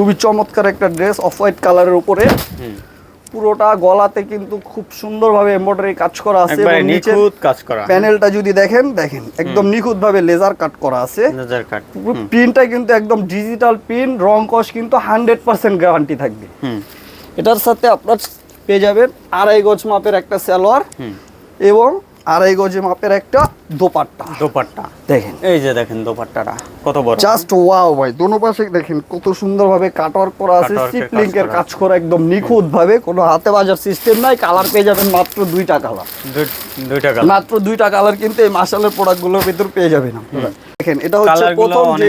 খুবই চমৎকার একটা ড্রেস অফ হোয়াইট কালারের উপরে। পুরোটা গলাতে কিন্তু খুব সুন্দরভাবে এমব্রয়ডারি কাজ করা আছে এবং নিচে কাজ করা। প্যানেলটা যদি দেখেন দেখেন একদম নিখুঁত ভাবে লেজার কাট করা আছে। লেজার কাট প্রিন্টটা কিন্তু একদম ডিজিটাল প্রিন্ট রং কস কিন্তু হান্ড্রেড পার্সেন্ট গ্যারান্টি থাকবে। হুম। এটার সাথে আপনার পেয়ে যাবেন আড়াই গজ মাপের একটা সালোয়ার হুম। এবং আড়াই গজ মাপের একটা দোপাট্টা। দোপাট্টা। দেখেন। এই যে দেখেন দোপাট্টাটা কত বড়। জাস্ট ওয়াও ভাই দোনো পাশে দেখেন কত সুন্দরভাবে কাটওয়ার্ক করা আছে এর কাজ করা একদম নিখুঁত ভাবে কোনো হাতে বাজার সিস্টেম নাই কালার পেয়ে যাবেন মাত্র দুইটা কালার দুই- দুইটা কালার মাত্র দুইটা কালার কিন্তু এই মাসালের প্রোডাক্টগুলোর ভিতর পেয়ে যাবেন আপনারা। দেখেন এটা হচ্ছে প্রথম যে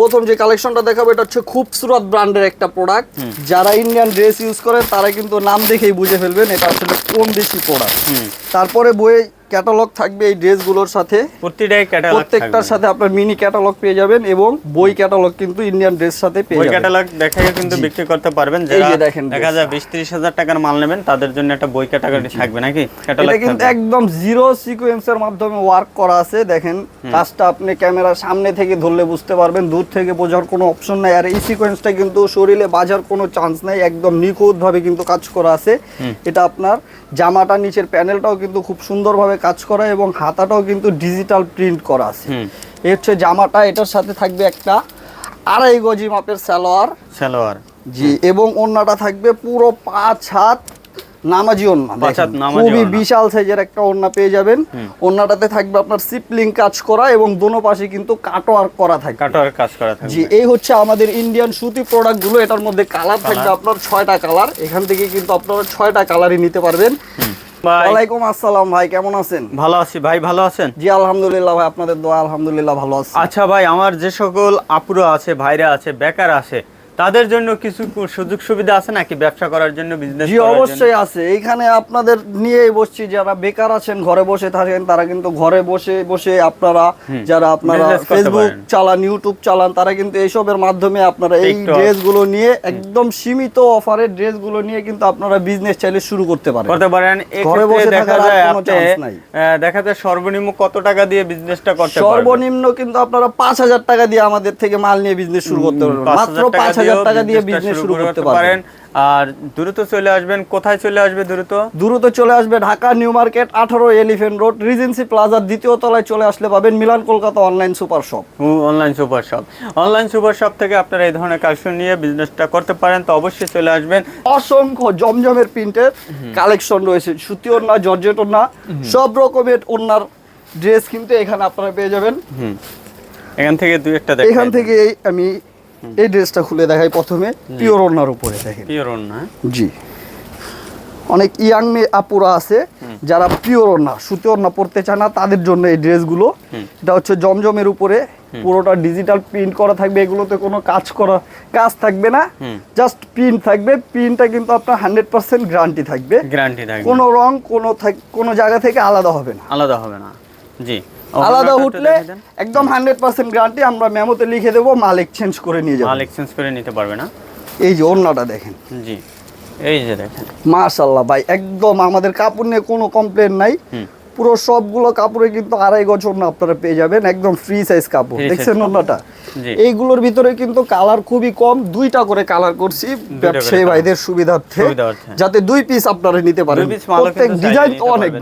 প্রথম যে কালেকশনটা দেখাবো এটা হচ্ছে খুবসুরত ব্র্যান্ডের একটা প্রোডাক্ট যারা ইন্ডিয়ান ড্রেস ইউজ করে তারা কিন্তু নাম দেখেই বুঝে ফেলবেন এটা আসলে কোন দেশি প্রোডাক্ট তারপরে বইয়ে ক্যাটালগ থাকবে এই ড্রেসগুলোর সাথে। প্রত্যেকটার সাথে আপনার মিনি ক্যাটালগ পেয়ে যাবেন এবং বই ক্যাটালগ কিন্তু ইন্ডিয়ান ড্রেস সাথে পেয়ে যাবেন। ক্যাটালগ দেখে কিন্তু বিক্রি করতে পারবেন। যারা দেখেন দেখা যায় বিশ ত্রিশ হাজার টাকার মাল নেবেন তাদের জন্য একটা বই ক্যাটাগরি থাকবে নাকি? ক্যাটালগ এটা কিন্তু একদম জিরো সিকোয়েন্সের মাধ্যমে ওয়ার্ক করা আছে। দেখেন কাজটা আপনি ক্যামেরার সামনে থেকে ধরলে বুঝতে পারবেন দূর থেকে বোঝার কোনো অপশন নাই। আর এই সিকোয়েন্সটা কিন্তু শরীরে বাজার কোনো চান্স নাই একদম নিখুঁত ভাবে কিন্তু কাজ করা আছে। এটা আপনার জামাটা নিচের প্যানেলটাও কিন্তু খুব সুন্দরভাবে কাজ করা এবং হাতাটাও কিন্তু ডিজিটাল প্রিন্ট করা আছে। এ এই হচ্ছে জামাটা এটার সাথে থাকবে একটা আড়াই গজি মাপের সালোয়ার। সালোয়ার। জি এবং ওন্নাটা থাকবে পুরো পাঁচ হাত নামাজি ওন্না খুবই বিশাল সাইজের একটা ওন্না পেয়ে যাবেন। ওন্নাটাতে থাকবে আপনার সিপলিং কাজ করা এবং দোনো পাশে কিন্তু কাটওয়ার্ক করা থাকবে। কাটোয়ার কাজ করা জি এই হচ্ছে আমাদের ইন্ডিয়ান সুতি প্রোডাক্টগুলো। এটার মধ্যে কালার থাকবে আপনার ছয়টা কালার এখান থেকে কিন্তু আপনারা ছয়টা কালারই নিতে পারবেন। ওয়ালাইকুম আসসালাম ভাই কেমন আছেন? ভালো আছি ভাই ভালো আছেন? জি আলহামদুলিল্লাহ ভাই আপনাদের দোয়া আলহামদুলিল্লাহ ভালো আছি। আচ্ছা ভাই আমার যে সকল আপুরা আছে ভাইরা আছে বেকার আছে তাদের জন্য কিছু সুযোগ সুবিধা আছে নাকি ব্যবসা করার জন্য বিজনেস জি অবশ্যই আছে। এখানে আপনাদের নিয়েই বসছি যারা বেকার আছেন ঘরে বসে থাকেন তারা কিন্তু ঘরে বসে বসে আপনারা যারা আপনারা ফেসবুক চালান ইউটিউব চালান তারা কিন্তু এইসবের মাধ্যমে আপনারা এই। ড্রেসগুলো নিয়ে একদম সীমিত অফারের ড্রেসগুলো নিয়ে কিন্তু আপনারা বিজনেস চাইলে শুরু করতে পারেন। করতে পারেন। ঘরে বসে দেখা থাকার যায় কোনো আপনি দেখা যায় সর্বনিম্ন কত টাকা দিয়ে বিজনেসটা করতে পারবেন? সর্বনিম্ন কিন্তু আপনারা পাঁচ হাজার টাকা দিয়ে আমাদের থেকে মাল নিয়ে বিজনেস শুরু করতে পারবেন। 5,000 মাত্র পাঁচ হাজার টাকা দিয়ে বিজনেস শুরু করতে পারবেন। আর দ্রুত চলে আসবেন। কোথায় চলে আসবে দ্রুত? দ্রুত চলে আসবে ঢাকা নিউ মার্কেট আঠারো এলিফেন্ট রোড রিজেন্সি প্লাজার দ্বিতীয় তলায় চলে আসলে পাবেন Milan Kolkata Online Super Shop. Online Super Shop. Online Super Shop থেকে আপনারা এই ধরনের কালেকশন নিয়ে বিজনেসটা করতে পারেন। তো অবশ্যই চলে আসবেন। অসংখ্য জমজমের প্রিন্টের কালেকশন রয়েছে। সুতি ওড়না জর্জেট ওড়না সব রকমের ওড়নার ড্রেস কিন্তু এখানে আপনারা পেয়ে যাবেন। এখান থেকে দুই একটা এখান থেকে আমি এই ড্রেসটা খুলে দেখাই প্রথমে পিওর ওড়নার উপরে দেখেন। পিওর না জি। অনেক ইয়াং মেয়ে আপুরা আছে যারা পিওর ওড়না সুতি ওড়না পড়তে চায় না তাদের জন্য এই ড্রেসগুলো। এটা হচ্ছে জমজমের উপরে পুরোটা ডিজিটাল প্রিন্ট করা থাকবে এগুলোতে কোনো কাজ করা কাজ থাকবে না। জাস্ট প্রিন্ট থাকবে প্রিন্টটা কিন্তু আপনার হান্ড্রেড পার্সেন্ট গ্যারান্টি থাকবে। গ্যারান্টি থাকবে। কোনো রং কোনো কোনো জায়গা থেকে আলাদা হবে না। আলাদা হবে না। জি। আলাদা উঠলে একদম হান্ড্রেড পার্সেন্ট গ্যারান্টি আমরা মেমোতে লিখে দেবো মাল এক্সচেঞ্জ করে নিয়ে যাব। মাল এক্সচেঞ্জ করে নিতে পারবে না? এই যে অন্যটা দেখেন। জি এই যে দেখেন। মাশাল্লাহ ভাই একদম আমাদের কাপড় নিয়ে কোনো কমপ্লেন নাই। পুরো সবগুলো কাপড়ে কিন্তু আড়াই গজ ওড়না আপনারা পেয়ে যাবেন একদম ফ্রি সাইজ কাপড়। দেখছেন। ওড়নাটা এইগুলোর ভিতরে কিন্তু কালার খুবই কম দুইটা করে কালার করছি ব্যবসায়ী। ভাইদের সুবিধার্থে। যাতে দুই পিস আপনারা নিতে পারেন। প্রত্যেক ডিজাইন তো অনেক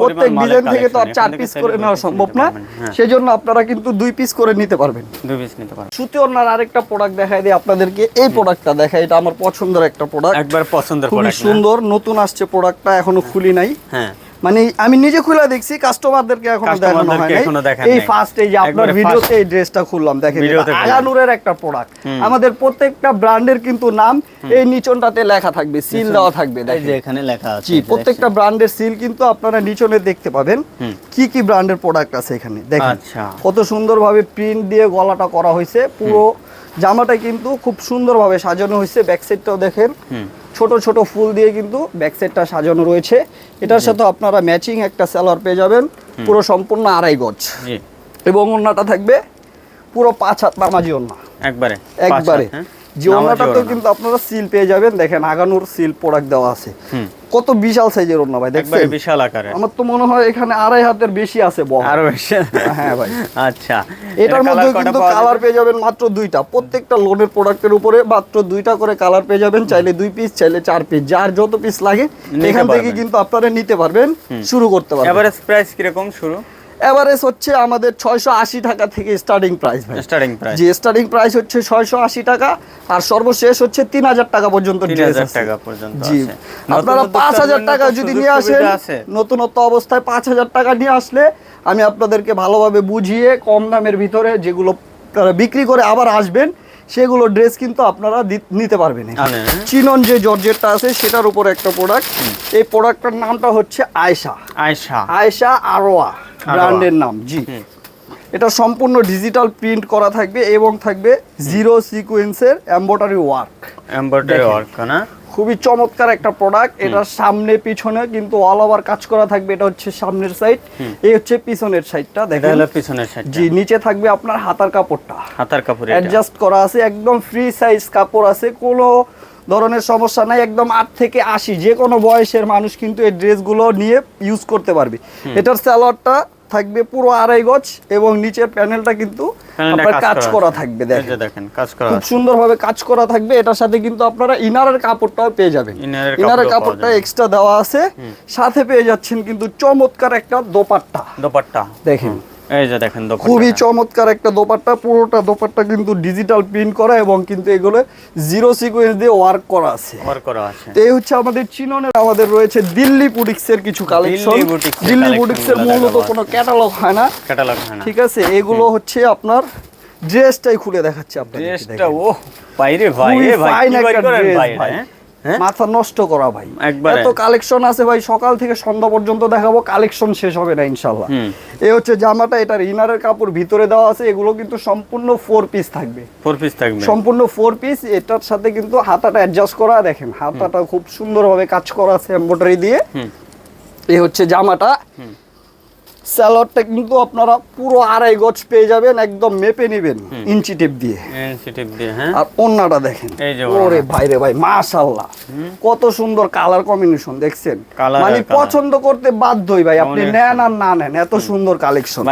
প্রত্যেক ডিজাইন থেকে তো আর চার পিস করে নেওয়া সম্ভব না। হ্যাঁ। সেজন্য আপনারা কিন্তু দুই পিস করে নিতে পারবেন। দুই পিস নিতে পারবেন। সুতি ওড়নার আরেকটা প্রোডাক্ট দেখাই দিই আপনাদেরকে। এই প্রোডাক্টটা দেখাই এটা আমার পছন্দের একটা প্রোডাক্ট একবার পছন্দের খুবই সুন্দর নতুন আসছে প্রোডাক্টটা এখনও খুলি নাই। হ্যাঁ। মানে আমি নিজে খুলে দেখছি কাস্টমারদেরকে এখনও দেখানো হয়। এই। ফার্স্ট এই যে আপনার ভিডিওতে এই ড্রেসটা খুললাম দেখেন। আগানুরের একটা প্রোডাক্ট আমাদের প্রত্যেকটা ব্র্যান্ডের কিন্তু নাম এই নিচনটাতে লেখা থাকবে সিল দেওয়া থাকবে এই দেখেন। যে এখানে লেখা আছে জি প্রত্যেকটা ব্র্যান্ডের সিল কিন্তু আপনারা নিচনে দেখতে পাবেন। কি কি ব্র্যান্ডের প্রোডাক্ট আছে এখানে দেখেন। আচ্ছা। কত সুন্দরভাবে প্রিন্ট দিয়ে গলাটা করা হয়েছে পুরো জামাটা কিন্তু খুব সুন্দরভাবে সাজানো হয়েছে ব্যাক সাইডটাও দেখেন। ছোট ছোট ফুল দিয়ে কিন্তু ব্যাক সাইডটা সাজানো রয়েছে। এটার সাথে আপনারা ম্যাচিং একটা সালোয়ার পেয়ে যাবেন পুরো সম্পূর্ণ আড়াই গজ। এবং ওন্নাটা থাকবে পুরো পাঁচ হাত নামাজি ওন্না একবারে একবারে? যে কিন্তু আপনারা সিল পেয়ে যাবেন। দেখেন আগানোর সিল প্রোডাক্ট দেওয়া আছে। কত বিশাল সাইজের ওন্না ভাই দেখছেন? বিশাল আকারে আমার তো মনে হয় এখানে আড়াই হাতের বেশি আছে বহর। আরও বেশি? হ্যাঁ ভাই। আচ্ছা। এটার মধ্যে কিন্তু কালার পেয়ে যাবেন মাত্র দুইটা। প্রত্যেকটা লোনের প্রোডাক্টের উপরে মাত্র দুইটা করে কালার পেয়ে যাবেন। চাইলে দুই পিস চাইলে চার পিস যার যত পিস লাগে এখান থেকে কিন্তু আপনারা নিতে পারবেন শুরু করতে পারবেন। এভারেজ প্রাইস কীরকম শুরু? এভারেজ হচ্ছে আমাদের ছয়শো আশি টাকা থেকে স্টার্টিং প্রাইস ভাই। স্টার্টিং প্রাইস জি স্টার্টিং প্রাইস হচ্ছে ছয়শো আশি টাকা আর সর্বশেষ হচ্ছে তিন হাজার টাকা পর্যন্ত টাকা পর্যন্ত জি। আপনারা পাঁচ হাজার টাকা যদি নিয়ে আসেন নতুনত্ব অবস্থায় পাঁচ হাজার টাকা নিয়ে আসলে আমি আপনাদেরকে ভালোভাবে বুঝিয়ে কম দামের ভিতরে যেগুলো তারা বিক্রি করে আবার আসবেন সেগুলো ড্রেস কিন্তু আপনারা নিতে পারবেন? চিনন যে জর্জেটটা আছে সেটার উপর একটা প্রোডাক্ট এই প্রোডাক্টটার নামটা হচ্ছে আয়সা আয়সা আয়সা আরোয়া ব্র্যান্ডের নাম জি। এটা সম্পূর্ণ ডিজিটাল প্রিন্ট করা থাকবে এবং থাকবে জিরো সিকোয়েন্সের এম্বয়ডারি ওয়ার্ক এম্বোটারি ওয়ার্ক না? খুবই চমৎকার একটা প্রোডাক্ট এটা সামনে পিছনে কিন্তু অল ওভার কাজ করা থাকবে। এটা হচ্ছে সামনের সাইড এই হচ্ছে পিছনের সাইডটা দেখেন। হলো পিছনের সাইড জি নিচে থাকবে আপনার হাতার কাপড়টা। হাতার কাপড় অ্যাডজাস্ট করা আছে একদম ফ্রি সাইজ কাপড় আছে। কোনো ধরনের সমস্যা নাই একদম আট থেকে আশি। যে কোনো বয়সের মানুষ কিন্তু এই ড্রেসগুলো নিয়ে ইউজ করতে পারবে। এটার স্যালোয়ারটা থাকবে পুরো আড়াই গজ এবং নিচের প্যানেলটা কিন্তু আপনার কাজ করা থাকবে দেখেন। দেখেন কাজ খুব সুন্দর ভাবে কাজ করা থাকবে। এটার সাথে কিন্তু আপনারা ইনারের কাপড়টাও পেয়ে যাবেন। ইনারের কাপড়টা এক্সট্রা দেওয়া আছে। সাথে পেয়ে যাচ্ছেন কিন্তু চমৎকার একটা দোপাট্টা। দোপাট্টা। দেখেন। এই যে দেখেন খুবই চমৎকার একটা দোপাট্টা পুরোটা দোপাট্টা কিন্তু ডিজিটাল প্রিন্ট করা এবং কিন্তু এগুলো জিরো সিকোয়েন্স দিয়ে ওয়ার্ক করা আছে। ওয়ার্ক করা আছে। এই হচ্ছে আমাদের চিননের আমাদের রয়েছে দিল্লি বুটিক্সের কিছু কালেকশন দিল্লি বুটিক্সের মূলত কোনো ক্যাটালগ হয় না। ক্যাটালগ হয় না। ঠিক আছে এগুলো হচ্ছে আপনার ড্রেসটাই খুলে দেখাচ্ছে আপনাদের ড্রেসটা ও বাইরে ভাই এ ভাই কি ভাই মাথা নষ্ট করা ভাই। এত কালেকশন আছে ভাই সকাল থেকে সন্ধ্যা পর্যন্ত দেখাবো কালেকশন শেষ হবে না ইনশাল্লাহ। এই হচ্ছে জামাটা এটার ইনারের কাপড় ভিতরে দেওয়া আছে এগুলো কিন্তু সম্পূর্ণ ফোর পিস থাকবে। ফোর পিস থাকবে। সম্পূর্ণ ফোর পিস এটার সাথে কিন্তু হাতাটা অ্যাডজাস্ট করা দেখেন হাতাটা খুব সুন্দরভাবে কাজ করা আছে এমব্রয়ডারি দিয়ে। এই হচ্ছে জামাটা। স্যালোয়ারটা কিন্তু আপনারা পুরো আড়াই গজ পেয়ে যাবেন একদম মেপে নেবেন ইঞ্চি টেপ দিয়ে। এনসিটিভ দিয়ে হ্যাঁ। আর ওন্নাটা দেখেন। ওরে ভাই রে ভাই মাশাআল্লাহ। কত সুন্দর কালার কম্বিনেশন দেখছেন? মানে পছন্দ করতে বাধ্যই ভাই আপনি নেন আর না নেন এত সুন্দর কালেকশন।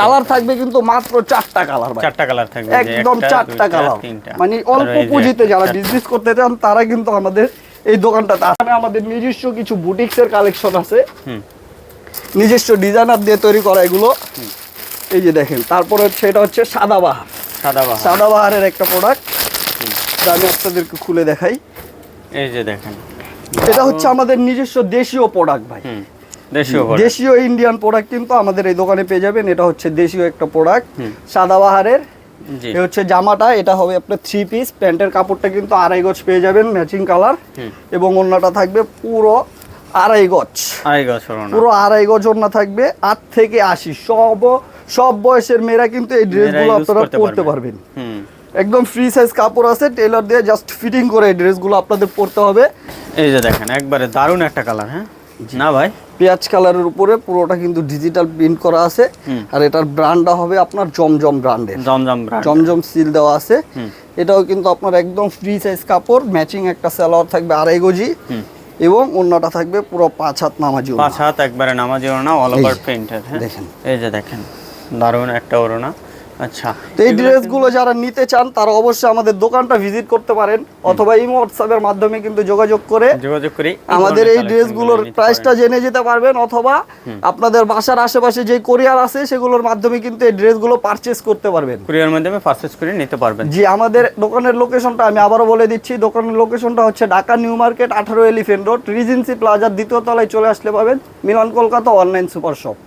কালার থাকবে কিন্তু মাত্র চারটা কালার ভাই। চারটা কালার থাকবে একদম চারটা কালার মানে অল্প পুঁজিতে যারা বিজনেস করতে চান তারা কিন্তু আমাদের এই দোকানটাতে আসে। আমাদের নিজস্ব কিছু বুটিক্সের কালেকশন আছে। নিজস্ব ডিজাইনার দিয়ে তৈরি করা এগুলো। এই যে দেখেন তারপরে হচ্ছে এটা হচ্ছে সাদাবাহার। সাদা বাহার সাদাবাহারের একটা প্রোডাক্ট আমি আপনাদেরকে খুলে দেখাই। এই যে দেখেন। এটা হচ্ছে আমাদের নিজস্ব দেশীয় প্রোডাক্ট ভাই। দেশীয় ইন্ডিয়ান প্রোডাক্ট কিন্তু আমাদের এই দোকানে পেয়ে যাবেন। এটা হচ্ছে দেশীয় একটা প্রোডাক্ট সাদাবাহারের। এ হচ্ছে জামাটা এটা হবে আপনার থ্রি পিস প্যান্টের কাপড়টা কিন্তু আড়াই গজ পেয়ে যাবেন ম্যাচিং কালার এবং অন্যটা থাকবে পুরো আড়াই গজ। আড়াই গজ পুরো আড়াই গজ ওড়না থাকবে আট থেকে আশি। সব সব বয়সের মেয়েরা কিন্তু এই ড্রেসগুলো আপনারা পরতে পারবেন। একদম ফ্রি সাইজ কাপড় আছে টেলার দিয়ে জাস্ট ফিটিং করে এই ড্রেসগুলো আপনাদের পরতে হবে। এই যে দেখেন একবারে দারুণ একটা কালার হ্যাঁ? না ভাই? পেঁয়াজ কালারের উপরে পুরোটা কিন্তু ডিজিটাল প্রিন্ট করা আছে। আর এটার ব্র্যান্ডটা হবে আপনার জমজম ব্র্যান্ডের জমজম জমজম সিল দেওয়া আছে। এটাও কিন্তু আপনার একদম ফ্রি সাইজ কাপড় ম্যাচিং একটা সালোয়ার থাকবে আড়াই গজি হুম। এবং অন্যটা থাকবে পুরো পাঁচ হাত নামাজি পাঁচ হাত একবারে নামাজি ওড়না অল ওভার প্রিন্টেড দেখেন। এই যে দেখেন দারুণ একটা ওড়না। আচ্ছা। তো এই ড্রেসগুলো যারা নিতে চান তারা অবশ্যই আমাদের দোকানটা ভিজিট করতে পারেন অথবা ইমো হোয়াটসঅ্যাপের মাধ্যমে কিন্তু যোগাযোগ করে যোগাযোগ করি আমাদের এই ড্রেসগুলোর প্রাইসটা জেনে যেতে পারবেন অথবা আপনাদের বাসার আশেপাশে যে কোরিয়ার আছে সেগুলোর মাধ্যমে কিন্তু এই ড্রেসগুলো পারচেস করতে পারবেন। কুরিয়ার মাধ্যমে পারচেজ করে নিতে পারবেন। জি আমাদের দোকানের লোকেশনটা আমি আবারও বলে দিচ্ছি দোকানের লোকেশনটা হচ্ছে ঢাকা নিউ মার্কেট আঠারো এলিফেন্ট রোড রিজেন্সি প্লাজার দ্বিতীয় তলায় চলে আসলে পাবেন Milon Kolkata Online Super Shop.